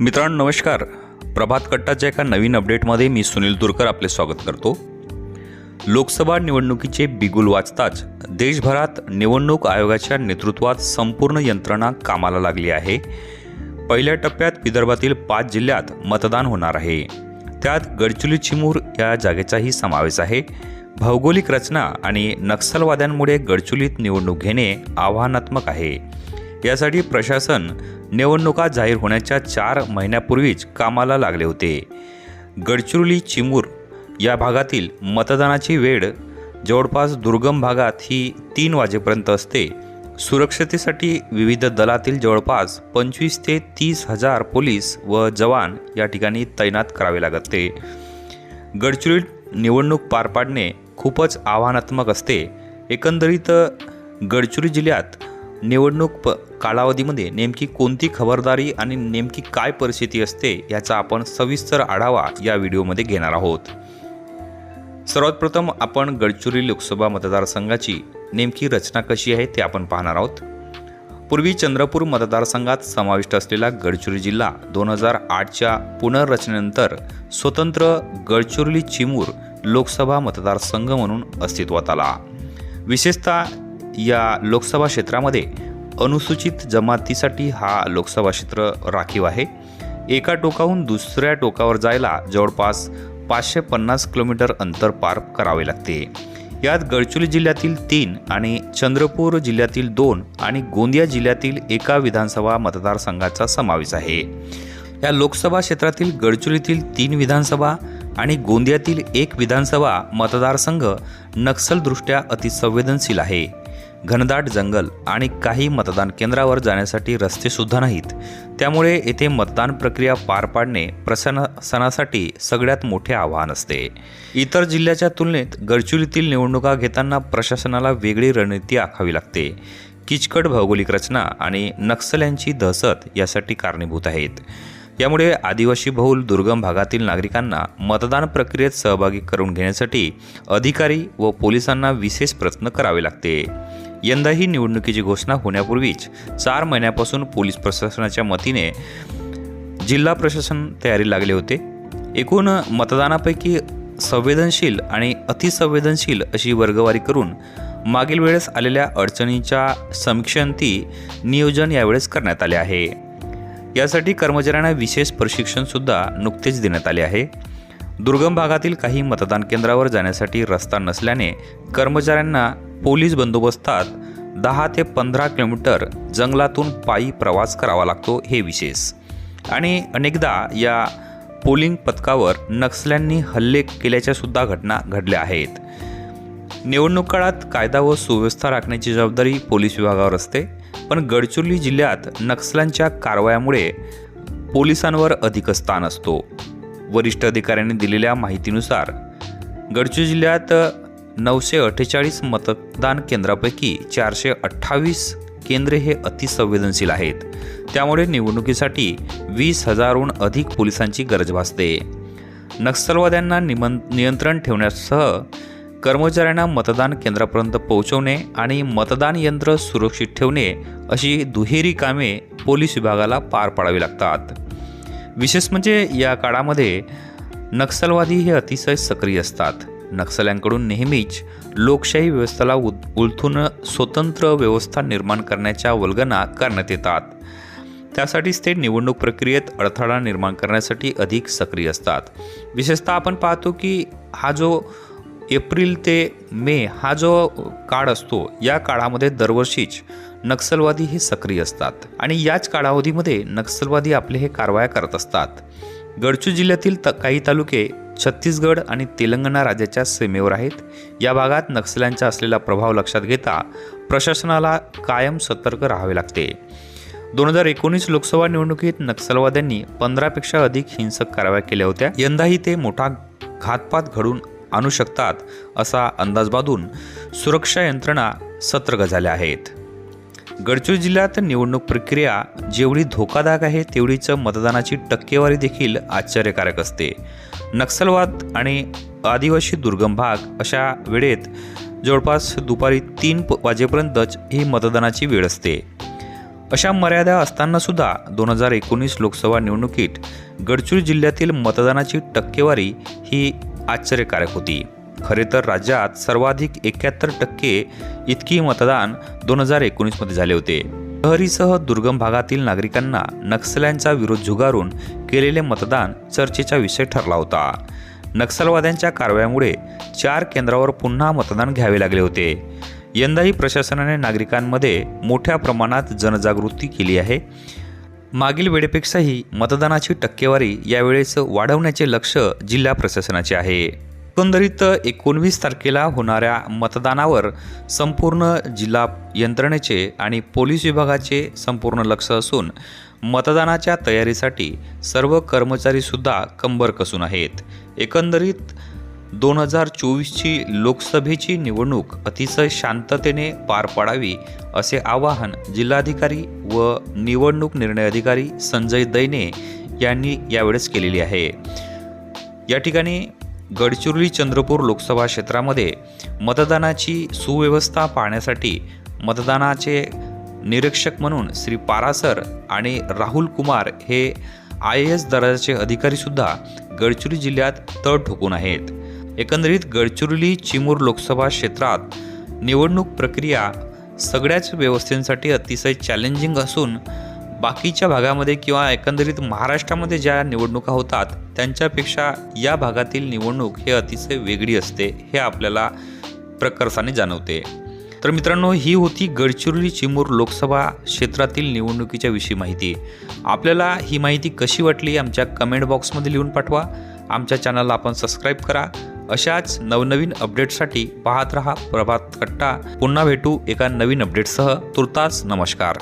मित्रांनो नमस्कार. प्रभात कट्टाच्या एका नवीन अपडेटमध्ये मी सुनील तुरकर आपले स्वागत करतो. लोकसभा निवडणुकीचे बिगुल वाचताच देशभरात निवडणूक आयोगाच्या नेतृत्वात संपूर्ण यंत्रणा कामाला लागली आहे. पहिल्या टप्प्यात विदर्भातील पाच जिल्ह्यात मतदान होणार आहे. त्यात गडचिरोली चिमूर या जागेचाही समावेश आहे. भौगोलिक रचना आणि नक्षलवाद्यांमुळे गडचिरोलीत निवडणूक घेणे आव्हानात्मक आहे. यासाठी प्रशासन निवडणुका जाहीर होण्याच्या चार महिन्यापूर्वीच कामाला लागले होते. गडचिरोली चिमूर या भागातील मतदानाची वेळ जवळपास दुर्गम भागात ही तीन वाजेपर्यंत असते. सुरक्षतेसाठी विविध दलातील जवळपास पंचवीस ते तीस हजार पोलीस व जवान या ठिकाणी तैनात करावे लागते. गडचिरोलीत निवडणूक पार पाडणे खूपच आव्हानात्मक असते. एकंदरीत गडचिरोली जिल्ह्यात निवडणूक प कालावधीमध्ये नेमकी कोणती खबरदारी आणि नेमकी काय परिस्थिती असते याचा आपण सविस्तर आढावा या व्हिडिओमध्ये घेणार आहोत. सर्वात प्रथम आपण गडचिरोली लोकसभा मतदारसंघाची नेमकी रचना कशी आहे ते आपण पाहणार आहोत. पूर्वी चंद्रपूर मतदारसंघात समाविष्ट असलेला गडचिरोली जिल्हा दोन हजार आठच्या पुनर्रचनेनंतर स्वतंत्र गडचिरोली चिमूर लोकसभा मतदारसंघ म्हणून अस्तित्वात आला. विशेषतः या लोकसभा क्षेत्रामध्ये अनुसूचित जमातीसाठी हा लोकसभा क्षेत्र राखीव आहे. एका टोकाहून दुसऱ्या टोकावर जायला जवळपास पाचशे पन्नास किलोमीटर अंतर पार करावे लागते. यात गडचिरोली जिल्ह्यातील तीन आणि चंद्रपूर जिल्ह्यातील दोन आणि गोंदिया जिल्ह्यातील एका विधानसभा मतदारसंघाचा समावेश आहे. या लोकसभा क्षेत्रातील गडचिरोलीतील तीन विधानसभा आणि गोंदियातील एक विधानसभा मतदारसंघ नक्षलदृष्ट्या अतिसंवेदनशील आहे. घनदाट जंगल आणि काही मतदान केंद्रावर जाण्यासाठी रस्तेसुद्धा नाहीत. त्यामुळे येथे मतदान प्रक्रिया पार पाडणे प्रशासनासाठी सगळ्यात मोठे आव्हान असते. इतर जिल्ह्याच्या तुलनेत गडचिरोलीतील निवडणुका घेताना प्रशासनाला वेगळी रणनीती आखावी लागते. किचकट भौगोलिक रचना आणि नक्षल्यांची दहशत यासाठी कारणीभूत आहेत. यामुळे आदिवासी बहुल दुर्गम भागातील नागरिकांना मतदान प्रक्रियेत सहभागी करून घेण्यासाठी अधिकारी व पोलिसांना विशेष प्रयत्न करावे लागते. यंदाही निवडणुकीची घोषणा होण्यापूर्वीच चार महिन्यापासून पोलीस प्रशासनाच्या मतीने जिल्हा प्रशासन तयारी लागले होते. एकूण मतदानापैकी संवेदनशील आणि अतिसंवेदनशील अशी वर्गवारी करून मागील वेळेस आलेल्या अडचणींच्या समीक्षांती नियोजन यावेळेस करण्यात आले आहे. यासाठी कर्मचाऱ्यांना विशेष प्रशिक्षणसुद्धा नुकतेच देण्यात आले आहे. दुर्गम भागातील काही मतदान केंद्रावर जाण्यासाठी रस्ता नसल्याने कर्मचाऱ्यांना पोलीस बंदोबस्तात दहा ते पंधरा किलोमीटर जंगलातून पायी प्रवास करावा लागतो हे विशेष. आणि अनेकदा या पोलिंग पथकावर नक्षल्यांनी हल्ले केल्याच्या सुद्धा घटना घडल्या आहेत. निवडणूक काळात कायदा व सुव्यवस्था राखण्याची जबाबदारी पोलीस विभागावर असते पण गडचिरोली जिल्ह्यात नक्षल्यांच्या कारवायामुळे पोलिसांवर अधिक स्थान असतो. वरिष्ठ अधिकाऱ्यांनी दिलेल्या माहितीनुसार गडचिरोली जिल्ह्यात नऊशे अठ्ठेचाळीस मतदान केंद्रापैकी चारशे अठ्ठावीस केंद्रे हे अतिसंवेदनशील आहेत. त्यामुळे निवडणुकीसाठी वीस हजारहून अधिक पोलिसांची गरज भासते. नक्षलवाद्यांना निमं नियंत्रण ठेवण्यासह कर्मचाऱ्यांना मतदान केंद्रापर्यंत पोहोचवणे आणि मतदान यंत्र सुरक्षित ठेवणे अशी दुहेरी कामे पोलीस विभागाला पार पाडावी लागतात. विशेष म्हणजे या काळामध्ये नक्षलवादी हे अतिशय सक्रिय असतात. नक्षल्यांकडून नेहमीच लोकशाही व्यवस्थेला उ उलथून स्वतंत्र व्यवस्था निर्माण करण्याच्या वल्गना करण्यात येतात. त्यासाठीच ते निवडणूक प्रक्रियेत अडथळा निर्माण करण्यासाठी अधिक सक्रिय असतात. विशेषतः आपण पाहतो की हा जो एप्रिल ते मे हा जो काळ असतो या काळामध्ये दरवर्षीच नक्षलवादी हे सक्रिय असतात. आणि याच कालावधीमध्ये नक्षलवादी आपले हे कारवाया करत असतात. गडचू जिल्ह्यातील त काही तालुके छत्तीसगड आणि तेलंगणा राज्याच्या सीमेवर आहेत. या भागात नक्षल्यांचा असलेला प्रभाव लक्षात घेता प्रशासनाला कायम सतर्क राहावे लागते. दोन हजार एकोणीस लोकसभा निवडणुकीत नक्षलवाद्यांनी पंधरापेक्षा अधिक हिंसक कारवाया केल्या होत्या. यंदाही ते मोठा घातपात घडून आणू शकतात असा अंदाज बांधून सुरक्षा यंत्रणा सतर्क झाल्या आहेत. गडचिरोली जिल्ह्यात निवडणूक प्रक्रिया जेवढी धोकादायक आहे तेवढीच मतदानाची टक्केवारी देखील आश्चर्यकारक असते. नक्षलवाद आणि आदिवासी दुर्गम भाग अशा वेळेत जवळपास दुपारी तीन प वाजेपर्यंतच ही मतदानाची वेळ असते. अशा मर्यादा असताना सुद्धा दोन हजार एकोणीस लोकसभा निवडणुकीत गडचिरोली जिल्ह्यातील मतदानाची टक्केवारी ही आश्चर्यकारक होती. खरे तर राज्यात सर्वाधिक एकाहत्तर टक्के इतकी मतदान दोन हजार एकोणीसमध्ये झाले होते. शहरीसह दुर्गम भागातील नागरिकांना नक्षल्यांचा विरोध झुगारून केलेले मतदान चर्चेचा विषय ठरला होता. नक्षलवाद्यांच्या कारवायामुळे चार केंद्रावर पुन्हा मतदान घ्यावे लागले होते. यंदाही प्रशासनाने नागरिकांमध्ये मोठ्या प्रमाणात जनजागृती केली आहे. मागील वेळेपेक्षाही मतदानाची टक्केवारी यावेळेस वाढवण्याचे लक्ष जिल्हा प्रशासनाचे आहे. एकंदरीत एकोणवीस तारखेला होणाऱ्या मतदानावर संपूर्ण जिल्हा यंत्रणेचे आणि पोलीस विभागाचे संपूर्ण लक्ष असून मतदानाच्या तयारीसाठी सर्व कर्मचारीसुद्धा कंबर कसून आहेत. एकंदरीत दोन हजार चोवीसची लोकसभेची निवडणूक अतिशय शांततेने पार पाडावी असे आवाहन जिल्हाधिकारी व निवडणूक निर्णय अधिकारी संजय दैने यांनी यावेळेस केलेली आहे. या ठिकाणी गडचिरोली चंद्रपूर लोकसभा क्षेत्रामध्ये मतदानाची सुव्यवस्था पाहण्यासाठी मतदानाचे निरीक्षक म्हणून श्री पारासर आणि राहुल कुमार हे आय ए एस दर्जाचे अधिकारीसुद्धा गडचिरोली जिल्ह्यात तळ ठोकून आहेत. एकंदरीत गडचिरोली चिमूर लोकसभा क्षेत्रात निवडणूक प्रक्रिया सगळ्याच व्यवस्थेसाठी अतिशय चॅलेंजिंग असून बाकीच्या भागामध्ये किंवा एकंदरीत महाराष्ट्रामध्ये ज्या निवडणुका होतात त्यांच्यापेक्षा या भागातील निवडणूक हे अतिशय वेगळी असते हे आपल्याला प्रकर्षाने जाणवते. तर मित्रांनो ही होती गडचिरोली चिमूर लोकसभा क्षेत्रातील निवडणुकीच्या विषयी माहिती. आपल्याला ही माहिती कशी वाटली आमच्या कमेंट बॉक्समध्ये लिहून पाठवा. आमच्या चॅनलला आपण सबस्क्राईब करा. अशाच नवनवीन अपडेटसाठी पाहत रहा प्रभात कट्टा पुन्हा भेटू एका नवीन अपडेटसह तुर्तास नमस्कार.